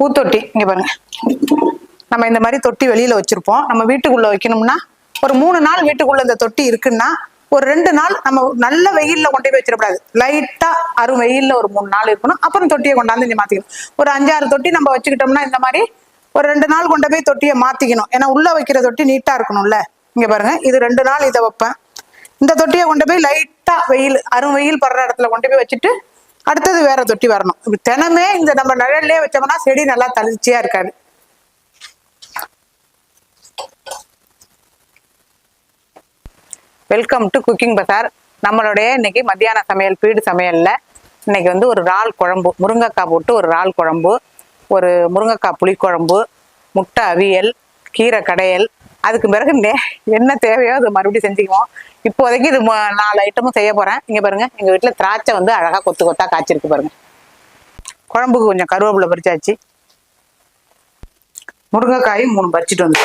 பூத்தொட்டி இங்க பாருங்க. நம்ம இந்த மாதிரி தொட்டி வெளியில வச்சிருப்போம். நம்ம வீட்டுக்குள்ள வைக்கணும்னா ஒரு மூணு நாள் வீட்டுக்குள்ள இந்த தொட்டி இருக்குன்னா ஒரு ரெண்டு நாள் நம்ம நல்ல வெயில்ல கொண்டு போய் வச்சிடக்கூடாது. லைட்டா அரும் வெயில்ல ஒரு மூணு நாள் இருக்கணும். அப்புறம் தொட்டியை கொண்டாந்து இங்க மாத்திக்கணும். ஒரு அஞ்சாறு தொட்டி நம்ம வச்சுக்கிட்டோம்னா இந்த மாதிரி ஒரு ரெண்டு நாள் கொண்டு போய் தொட்டியை மாத்திக்கணும். ஏன்னா உள்ள வைக்கிற தொட்டி நீட்டா இருக்கணும்ல. இங்க பாருங்க. இது ரெண்டு நாள் இதை வைப்பேன். இந்த தொட்டியை கொண்டு போய் லைட்டா வெயில் அரும் வெயில் படுற இடத்துல கொண்டு போய் வச்சுட்டு அடுத்தது வேற தொட்டி வரணும். இப்படி தினமே இந்த நம்ம நிழல்லே வச்சோம்னா செடி நல்லா தளிர்ச்சியா இருக்காது. வெல்கம் டு குக்கிங் பசார் நம்மளுடைய இன்னைக்கு மத்தியான சமையல் பீடு சமையல்ல இன்னைக்கு வந்து ஒரு இறால் குழம்பு முருங்கைக்காய் போட்டு ஒரு இறால் குழம்பு ஒரு முருங்கைக்காய் புளிக்குழம்பு முட்டை அவியல் கீரை கடையல் அதுக்கு பிறகு நே என்ன தேவையோ அது மறுபடியும் செஞ்சுக்குவோம். இப்போதைக்கு இது நாலு ஐட்டமும் செய்ய போறேன். இங்கே பாருங்க எங்க வீட்டில் திராட்சை வந்து அழகா கொத்து கொத்தா காய்ச்சிருக்கு பாருங்க. குழம்புக்கு கொஞ்சம் கருவேப்பிலை பறிச்சாச்சு. முருங்கைக்காயும் மூணு பறிச்சிட்டு வந்து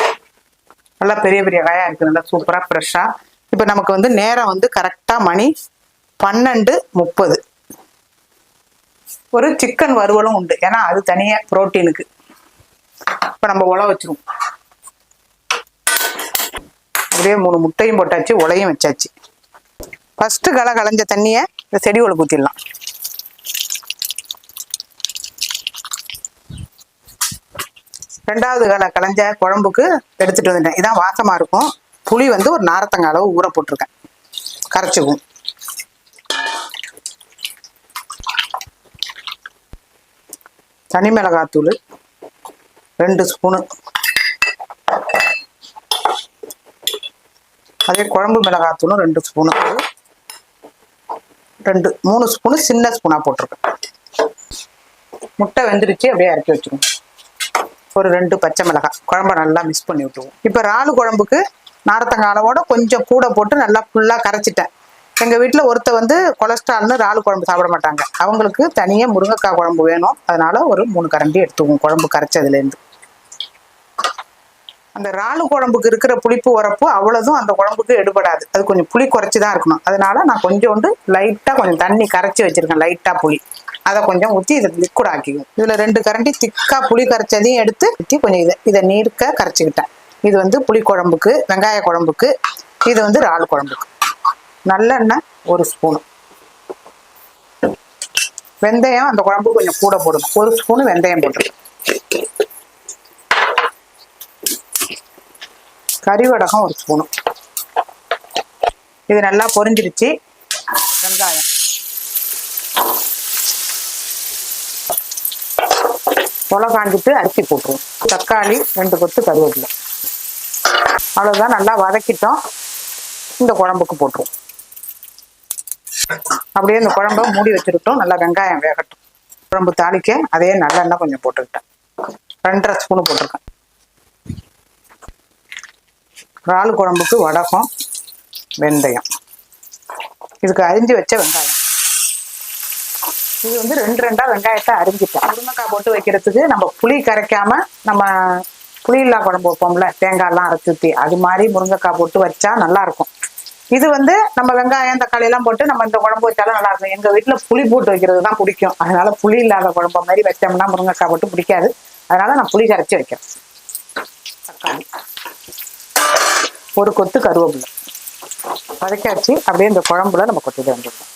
நல்லா பெரிய பெரிய காயா இருக்கு நல்லா சூப்பரா ஃப்ரெஷ்ஷாக இப்போ நமக்கு வந்து நேரம் வந்து கரெக்டா மணி பன்னெண்டு முப்பது. ஒரு சிக்கன் வறுவலும் உண்டு. ஏன்னா அது தனியாக புரோட்டீனுக்கு இப்போ நம்ம உழ வச்சிருவோம். அப்படியே மூணு முட்டையும் போட்டாச்சு உலையும் வச்சாச்சு. ஃபஸ்ட்டு களை களைஞ்ச தண்ணியை இந்த செடி உள்ள ஊற்றிடலாம் ரெண்டாவது களை களைஞ்ச குழம்புக்கு எடுத்துட்டு வந்துட்டேன். இதான் வாசமாக இருக்கும். புளி வந்து ஒரு நாரத்தங்க அளவு ஊற போட்டிருக்கேன். கரைச்சிக்கும். தனி மிளகாத்தூள் ரெண்டு ஸ்பூனு அதே குழம்பு மிளகாத்தூளும் ரெண்டு ஸ்பூனு ரெண்டு மூணு ஸ்பூனு சின்ன ஸ்பூனாக போட்டிருக்கேன். முட்டை வெந்துருச்சு அப்படியே இறக்கி வச்சிருவோம். ஒரு ரெண்டு பச்சை மிளகாய். குழம்ப நல்லா மிக்ஸ் பண்ணி விட்டுருவோம். இப்போ இறாலு குழம்புக்கு நாரத்தங்காய் கொஞ்சம் கூட போட்டு நல்லா ஃபுல்லாக கரைச்சிட்டேன். எங்கள் வீட்டில் ஒருத்த வந்து கொலஸ்ட்ரால்னு இறால் குழம்பு சாப்பிட மாட்டாங்க. அவங்களுக்கு தனியாக முருங்கைக்காய் குழம்பு வேணும். அதனால ஒரு மூணு கரண்டி எடுத்துக்குவோம் குழம்பு கரைச்சதுலேருந்து. அந்த இறாலு குழம்புக்கு இருக்கிற புளிப்பு உரப்பு அவ்வளோதும் அந்த குழம்புக்கு எடுபடாது. அது கொஞ்சம் புளி குறைச்சி தான் இருக்கணும். அதனால நான் கொஞ்சோண்டு லைட்டாக கொஞ்சம் தண்ணி கரைச்சி வச்சிருக்கேன் லைட்டாக புளி. அதை கொஞ்சம் ஊற்றி இதை லிக்விட் ஆக்கிக்குவோம் இதில் ரெண்டு கரண்டி திக்காக புளி கரைச்சதையும் எடுத்து ஊற்றி கொஞ்சம் இதை இதை நீர்க்க கரைச்சிக்கிட்டேன். இது வந்து புளி குழம்புக்கு வெங்காய குழம்புக்கு இது வந்து இறால் குழம்புக்கு. நல்லெண்ணெய் ஒரு ஸ்பூனு. வெந்தயம் அந்த குழம்பு கொஞ்சம் கூட போடணும் ஒரு ஸ்பூனு வெந்தயம் போட்டுருக்கேன் கறிவடகம் ஒரு ஸ்பூனு. இது நல்லா பொரிஞ்சிருச்சு. வெங்காயம். கொலை காஞ்சிட்டு அரிசி போட்டுருவோம். தக்காளி ரெண்டு கொத்து கருவேப்பிலை. அவ்வளோதான் நல்லா வதக்கிட்டோம். இந்த குழம்புக்கு போட்டுருவோம். அப்படியே இந்த குழம்ப மூடி வச்சுருட்டோம் நல்லா வெங்காயம் வேகட்டும். குழம்பு தாளிக்க அதே நல்லெண்ணெய் கொஞ்சம் போட்டுக்கிட்டேன். ரெண்டரை ஸ்பூனு போட்டிருக்கேன். இறால் குழம்புக்கு வடகம் வெந்தயம். இதுக்கு அரிஞ்சு வச்ச வெங்காயம். இது வந்து ரெண்டு ரெண்டா வெங்காயத்தை அரிஞ்சிட்டேன் முருங்கைக்காய் போட்டு வைக்கிறதுக்கு நம்ம புளி கரைக்காம நம்ம புளி இல்லா குழம்பு வைப்போம்ல தேங்காய்லாம் அரைச்சி ஊற்றி அது மாதிரி முருங்கைக்காய் போட்டு வச்சா நல்லா இருக்கும் இது வந்து நம்ம வெங்காயம் தக்காளி எல்லாம் போட்டு நம்ம இந்த குழம்பு வச்சாலும் நல்லா இருக்கும் எங்க வீட்டுல புளி போட்டு வைக்கிறது தான் பிடிக்கும். அதனால புளி இல்லாத குழம்பு மாதிரி வச்சோம்னா முருங்கைக்காய் போட்டு பிடிக்காது. அதனால நான் புளி கரைச்சி வைக்கிறேன். தக்காளி. ஒரு கொத்து கருவேப்பிலை. வதக்காச்சு அப்படியே இந்த குழம்புல நம்ம கொட்டிட்டு வந்துடலாம்.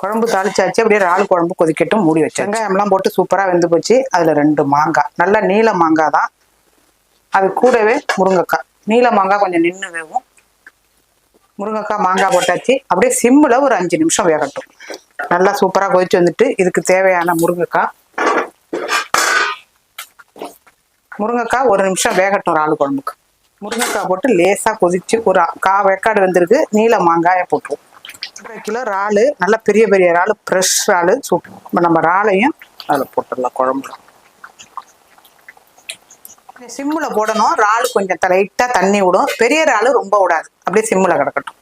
குழம்பு தாளிச்சாச்சு. அப்படியே இறால் குழம்பு கொதிக்கட்டும் மூடி வச்சு வெங்காயம்லாம் போட்டு சூப்பராக வெந்து போச்சு. அதில் ரெண்டு மாங்காய். நல்லா நீல மாங்காய் தான். அது கூடவே முருங்கைக்காய். நீல மாங்காய் கொஞ்சம் நின்று வேகும் முருங்கைக்காய் மாங்காய் போட்டாச்சு. அப்படியே சிம்மில் ஒரு அஞ்சு நிமிஷம் வேகட்டும். நல்லா சூப்பராக கொதிச்சு வந்துட்டு இதுக்கு தேவையான முருங்கைக்காய். முருங்கைக்காய் ஒரு நிமிஷம் வேகட்டும் இறால் குழம்புக்கு. முருங்கைக்காய் போட்டு லேசாக கொதிச்சு ஒரு கா வெக்காடு வந்திருக்கு. நீல மாங்காயை போட்டுருவோம். ஒன்றரை கிலோ இறாலு நல்ல பெரிய பெரிய இறாலு ஃப்ரெஷ் இறாலு சூப் இப்போ நம்ம இறாலையும் அதில் போட்டுடலாம் குழம்புல. சிம்மில் போடணும். இறால் கொஞ்சம் லைட்டாக தண்ணி விடும். பெரிய இறாலு ரொம்ப விடாது. அப்படியே சிம்மில் கிடக்கட்டும்.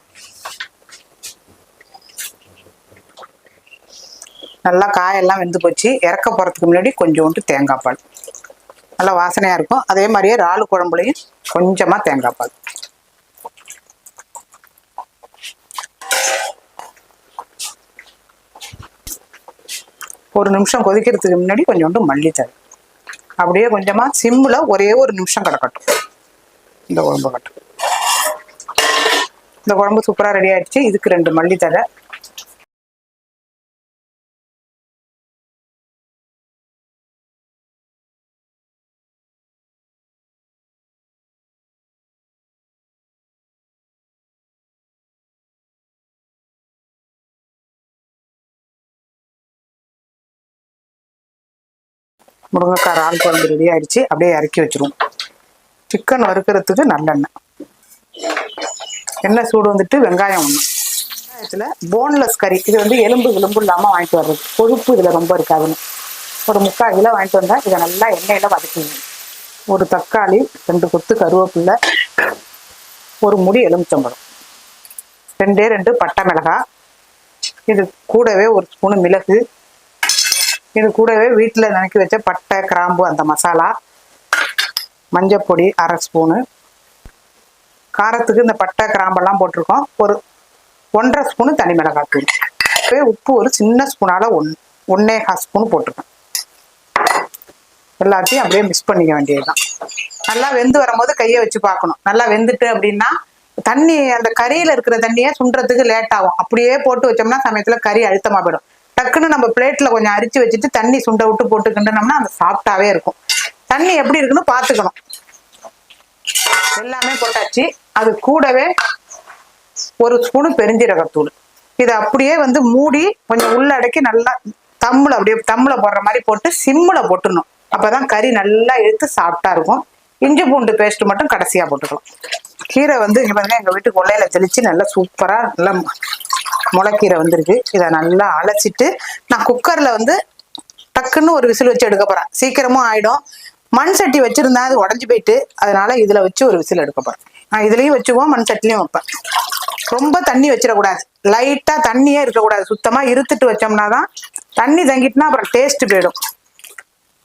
நல்லா காயெல்லாம் வெந்து போச்சு. இறக்க போகிறதுக்கு முன்னாடி கொஞ்சோண்டு தேங்காய் பால். நல்லா வாசனையாக இருக்கும். அதே மாதிரியே இறால் குழம்புலையும் கொஞ்சமாக தேங்காய் பால். ஒரு நிமிஷம் கொதிக்கிறதுக்கு முன்னாடி கொஞ்சோண்டு மல்லித்தழை. அப்படியே கொஞ்சமா சிம்மில் ஒரே ஒரு நிமிஷம் கிடக்கட்டும். இந்த குழம்பு கட்டும் இந்த குழம்பு சூப்பராக ரெடி ஆயிடுச்சு. இதுக்கு ரெண்டு மல்லித்தழை. முருங்கைக்காய் இறால் குழம்பு ரெடி ஆயிடுச்சு. அப்படியே இறக்கி வச்சிருவோம். சிக்கன் வறுக்கிறதுக்கு நல்லெண்ணெய். எண்ணெய் சூடு வந்துட்டு வெங்காயம் ஒன்று வெங்காயத்தில் போன்லெஸ் கறி இது வந்து எலும்பு எலும்பு இல்லாமல் வாங்கிட்டு வர்றது. கொழுப்பு இதில் ரொம்ப இருக்காதுன்னு. ஒரு முக்கால் கிலோ வாங்கிட்டு வந்தால் இதை நல்லா எண்ணெயில் வதக்கிங்க ஒரு தக்காளி ரெண்டு கொத்து கருவேப்பில்லை ஒரு முடி எலுமிச்சம்பழம். ரெண்டே ரெண்டு பட்டை மிளகாய். இது கூடவே ஒரு ஸ்பூனு மிளகு இது கூடவே வீட்டில் நினைக்கி வச்ச பட்டை கிராம்பு அந்த மசாலா மஞ்சப்பொடி அரை ஸ்பூனு. காரத்துக்கு இந்த பட்டை கிராம்பெல்லாம் போட்டிருக்கோம். ஒரு ஒன்றரை ஸ்பூனு தனி மிளகாய் தூள். உப்பு ஒரு சின்ன ஸ்பூனால் ஒன் ஒன்னே கால் ஸ்பூன் போட்டிருக்கேன் எல்லாத்தையும் அப்படியே மிக்ஸ் பண்ணிக்க வேண்டியதுதான். நல்லா வெந்து வரும்போது கையை வச்சு பார்க்கணும். நல்லா வெந்துட்டு அப்படின்னா தண்ணி அந்த கறியில இருக்கிற தண்ணியை சுண்டுறதுக்கு லேட் ஆகும். அப்படியே போட்டு வச்சோம்னா சமயத்துல கறி அழுத்தமா போயிடும். டக்குன்னு நம்ம பிளேட்ல கொஞ்சம் அரிச்சு வச்சுட்டு தண்ணி சுண்ட விட்டு போட்டு கிண்டனோம்னா அந்த சாஃப்டாவே இருக்கும். தண்ணி எப்படி இருக்குன்னு பார்த்துக்கணும் எல்லாமே போட்டாச்சு. அது கூடவே ஒரு ஸ்பூனு பெருஞ்சீரகத்தூள். இது அப்படியே வந்து மூடி கொஞ்சம் உள்ள அடக்கி நல்லா தம்முல அப்படியே தம்முல போடுற மாதிரி போட்டு சிம்முல போட்டுடணும். அப்பதான் கறி நல்லா இழுத்து சாப்பிட்டா இருக்கும். இஞ்சி பூண்டு பேஸ்ட் மட்டும் கடைசியா போட்டுக்கலாம். கீரை வந்து இங்க பாருங்க எங்க வீட்டு கொள்ளையில தெளிச்சு நல்லா சூப்பரா நல்லா முளைக்கீரை வந்திருக்கு. இதை நல்லா அழைச்சிட்டு நான் குக்கரில் வந்து டக்குன்னு ஒரு விசில் வச்சு எடுக்க போகிறேன் சீக்கிரமும் ஆகிடும் மண் சட்டி வச்சுருந்தா அது உடஞ்சு போயிட்டு அதனால இதில் வச்சு ஒரு விசில் எடுக்க போகிறேன் நான் இதுலேயும் வச்சுக்குவோம் மண் சட்டிலையும் வைப்பேன். ரொம்ப தண்ணி வச்சிடக்கூடாது. லைட்டாக தண்ணியே இருக்கக்கூடாது. சுத்தமாக இருத்துட்டு வச்சோம்னா தான் தண்ணி தங்கிட்டுனா அப்புறம் டேஸ்ட்டு போயிடும்.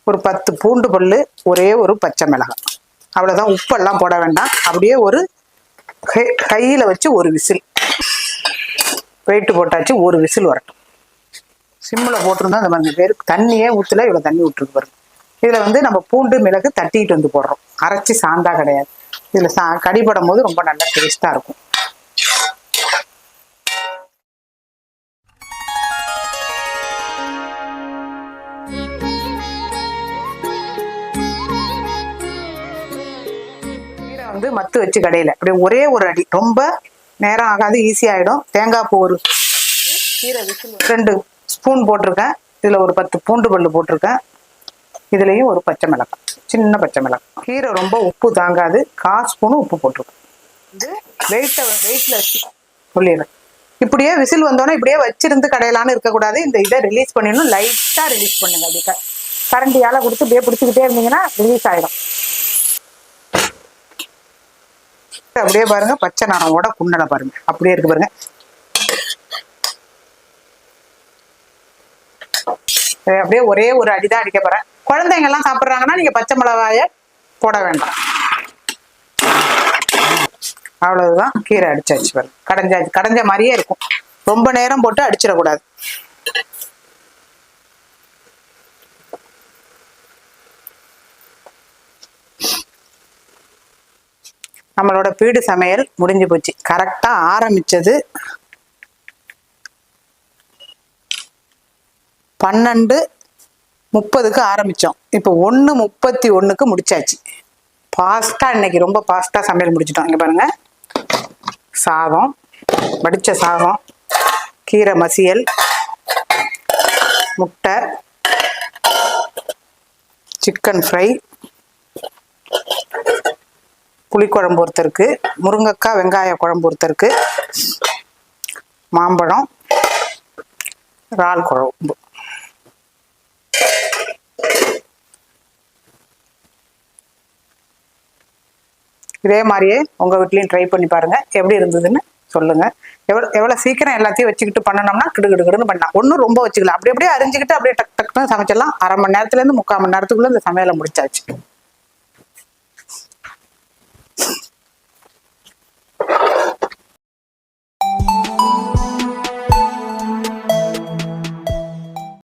ஒரு பத்து பூண்டு பல்லு ஒரே ஒரு பச்சை மிளகாய். அவ்வளோதான் உப்பெல்லாம் போட வேண்டாம். அப்படியே ஒரு கையில் வச்சு ஒரு விசில். போயிட்டு போட்டாச்சு ஒரு விசில் வரட்டும். சிம்மில் போட்டிருந்தா அந்த மாதிரி பேர் தண்ணியே ஊற்றல இவ்வளோ தண்ணி விட்டுருக்கு பாருங்க இதில் வந்து நம்ம பூண்டு மிளகு தட்டிட்டு வந்து போடுறோம். அரைச்சி சாந்தா கிடையாது. இதில் சா கடிபடும் போது ரொம்ப நல்ல டேஸ்ட்டாக இருக்கும். வந்து மத்து வச்சு கடையில. அப்படியே ஒரே ஒரு அடி. ரொம்ப நேரம் ஆகாது ஈஸியாகிடும் தேங்காய் பூ ஒரு கீரை விசில் ரெண்டு ஸ்பூன் போட்டிருக்கேன். இதில் ஒரு பத்து பூண்டு பல்லு போட்டிருக்கேன். இதுலேயும் ஒரு பச்சை மிளகாய் சின்ன பச்சை மிளகாய். கீரை ரொம்ப உப்பு தாங்காது. கால் ஸ்பூனு உப்பு போட்டிருக்கேன். இது வெயிட்டை வெயிட்டில் சொல்லிடுறேன். இப்படியே விசில் வந்தோடனே இப்படியே வச்சிருந்து கடையலான்னு இருக்கக்கூடாது. இந்த இதை ரிலீஸ் பண்ணிடணும். லைட்டாக ரிலீஸ் பண்ணுங்க அப்படிக்க கரண்டியால் கொடுத்து இப்படியே பிடிச்சிக்கிட்டே இருந்தீங்கன்னா ரிலீஸ் ஆகிடும் அப்படியே பாருங்க பச்சை நாணவோட குண்டனை பாருங்க. அப்படியே இருக்கு பாருங்க. அப்படியே ஒரே ஒரு அடிதான் அடிக்க போறேன். குழந்தைங்க எல்லாம் சாப்பிடுறாங்கன்னா நீங்க பச்சை மிளகாய போட வேண்டாம். அவ்வளவுதான். கீரை அடிச்சாச்சு பாருங்க. கடைஞ்சாச்சு கடைஞ்ச மாதிரியே இருக்கும். ரொம்ப நேரம் போட்டு அடிச்சிடக்கூடாது. நம்மளோட பீடு சமையல் முடிஞ்சு போச்சு. கரெக்டாக ஆரம்பித்தது பன்னெண்டு முப்பதுக்கு ஆரம்பித்தோம் இப்போ ஒன்று முப்பத்தி ஒன்றுக்கு முடிச்சாச்சு. ஃபாஸ்ட்டாக இன்னைக்கு ரொம்ப பாஸ்டா சமையல் முடிச்சிட்டோம். இங்கே பாருங்க. சாதம் வடித்த சாதம் கீரை மசியல் முட்டை சிக்கன் ஃப்ரை புளிக்குழம்பு ஒருத்தருக்கு முருங்கைக்காய் வெங்காய குழம்பு ஒருத்தருக்கு மாம்பழம் இறால் குழம்பு. இதே மாதிரியே உங்க வீட்லையும் ட்ரை பண்ணி பாருங்க. எப்படி இருந்ததுன்னு சொல்லுங்க. எவ்வளோ எவ்வளோ சீக்கிரம் எல்லாத்தையும் வச்சுக்கிட்டு பண்ணணும்னா கிடு கிடு கிடுன்னு பண்ணலாம். ஒன்றும் ரொம்ப வச்சுக்கலாம் அப்படி அப்படியே அரிஞ்சிக்கிட்டு அப்படியே டக் டக்குன்னு சமைச்சிடலாம். அரை மணி நேரத்துலேருந்து முக்கால் மணி நேரத்துக்குள்ளே இந்த சமையலை முடிச்சாச்சு.